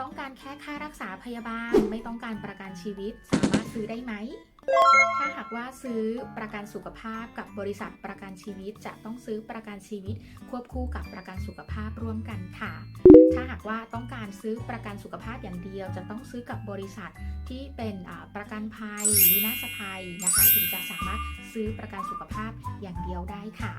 ต้องการแค่ค่ารักษาพยาบาล ไม่ต้องการประกันชีวิต สามารถซื้อได้ไหม ถ้าหากว่าซื้อประกันสุขภาพกับบริษัทประกันชีวิต จะต้องซื้อประกันชีวิต ควบคู่กับประกันสุขภาพร่วมกันค่ะ ถ้าหากว่าต้องการซื้อประกันสุขภาพอย่างเดียว จะต้องซื้อกับบริษัทที่เป็นประกันภัยวินาศภัยนะคะถึงจะสามารถซื้อประกันสุขภาพอย่างเดียวได้ค่ะ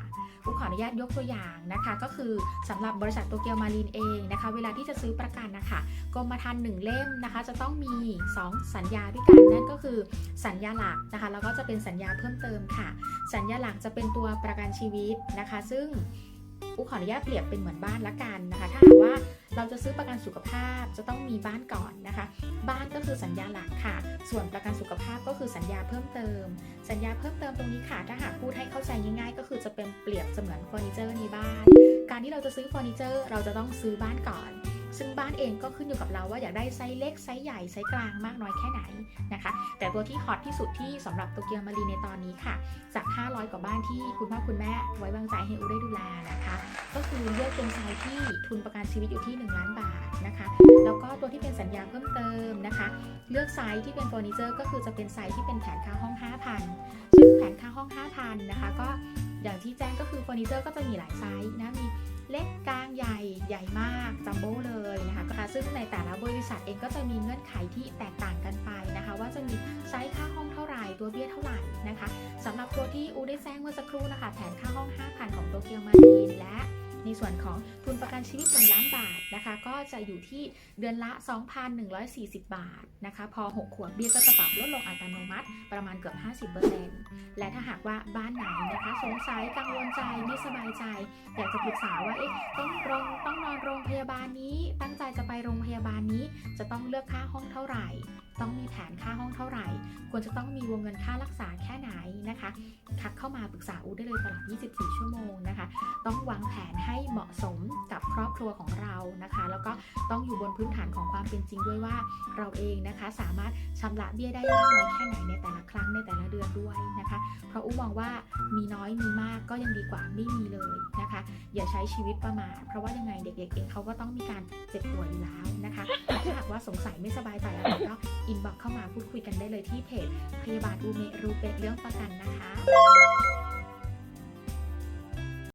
อุขออนุญาตยกตัวอย่างนะคะ ก็คือสำหรับบริษัทโตเกียวมารีนเองนะคะ เวลาที่จะซื้อประกันนะคะกรมธรรม์หนึ่งเล่มนะคะ จะต้องมี 2 สัญญาด้วยกันนั่นก็คือสัญญาหลักนะคะแล้วก็จะเป็นสัญญาเพิ่มเติมค่ะ สัญญาหลักจะเป็นตัวประกันชีวิตนะคะ ซึ่ง อุขออนุญาตเปรียบเป็นเหมือนบ้านละกันนะคะ ถ้าหากว่าเราจะซื้อประกันสุขภาพจะต้องมีบ้านก่อนนะคะ บ้านก็คือสัญญาหลักค่ะ ส่วนประกันสุขภาพก็คือสัญญาเพิ่มเติม สัญญาเพิ่มเติมตรงนี้ค่ะ ถ้าหากพูดให้เข้าใจง่ายๆ ก็คือจะเป็นเปรียบเสมือนเฟอร์นิเจอร์ในบ้าน การที่เราจะซื้อเฟอร์นิเจอร์ เราจะต้องซื้อบ้านก่อนซึ่งบ้านเองก็ขึ้นอยู่กับเราว่าอยากได้ไซส์เล็กไซส์ใหญ่ไซส์กลางมากน้อยแค่ไหนนะคะ แต่ตัวที่ฮอตที่สุดที่สำหรับโตเกียวมารีในตอนนี้ค่ะ จาก 500 กว่าบ้านที่คุณพ่อคุณแม่ไว้วางใจให้อูได้ดูแล คือเลือกเป็นไซส์ที่ทุนประกันชีวิตอยู่ที่ 1 ล้านบาทนะคะ แล้วก็ตัวที่เป็นสัญญาเพิ่มเติมนะคะ เลือกไซส์ที่เป็นเฟอร์นิเจอร์ก็คือจะเป็นไซส์ที่เป็นแผนค่าห้อง 5,000 ซึ่งแผนค่าห้อง 5,000 นะคะ ก็อย่างที่แจ้งก็คือเฟอร์นิเจอร์ก็จะมีหลายไซส์นะ มีเล็กกลางใหญ่ใหญ่มากจัมโบ้เลยนะคะนะคะซึ่งในแต่ละบริษัทเองก็จะมีเงื่อนไขที่แตกต่างกันไปนะคะ ว่าจะมีไซส์ค่าห้องเท่าไหร่ตัวเบี้ยเท่าไหร่นะคะสำหรับตัวที่อูได้แจ้งเมื่อสักครู่นะคะ แผนค่าห้อง 5,000 ของโตเกียวมารีนและ ในส่วนของทุนประกันชีวิต1ล้านบาทนะคะ ก็จะอยู่ที่เดือนละ 2,140 บาทนะคะ พอ 6 ขวบเบี้ยก็จะปรับลดลงอัตโนมัติประมาณเกือบ 50%และถ้าหากว่าบ้านไหนนะคะสงสัยกังวลใจไม่สบายใจ อยากจะปรึกษาว่าเอ๊ะต้องโรงต้องนอนโรงพยาบาลนี้ ตั้งใจจะไปโรงพยาบาลนี้ จะต้องเลือกค่าห้องเท่าไหร่ ต้องมีแผนค่าห้องเท่าไหร่ ควรจะต้องมีวงเงินค่ารักษาแค่ไหนนะคะทักเข้ามาปรึกษาอูได้เลยตลอด 24 ชั่วโมงนะคะ ต้องวางแผนให้ให้เหมาะสมกับครอบครัวของเรานะคะ แล้วก็ต้องอยู่บนพื้นฐานของความเป็นจริงด้วยว่าเราเองนะคะสามารถชำระเบี้ยได้มากน้อยแค่ไหนในแต่ละครั้งในแต่ละเดือนด้วยนะคะ เพราะอู้มองว่ามีน้อยมีมากก็ยังดีกว่าไม่มีเลยนะคะ อย่าใช้ชีวิตประมาทเพราะว่ายังไงเด็กๆเองเขาก็ต้องมีการเจ็บป่วยอยู่แล้วนะคะถ้าหากว่าสงสัยไม่สบายใจอะไรก็อินบ็อกเข้ามาพูดคุยกันได้เลยที่เพจพยาบาลอูเมรูเปเรื่องประกันนะคะ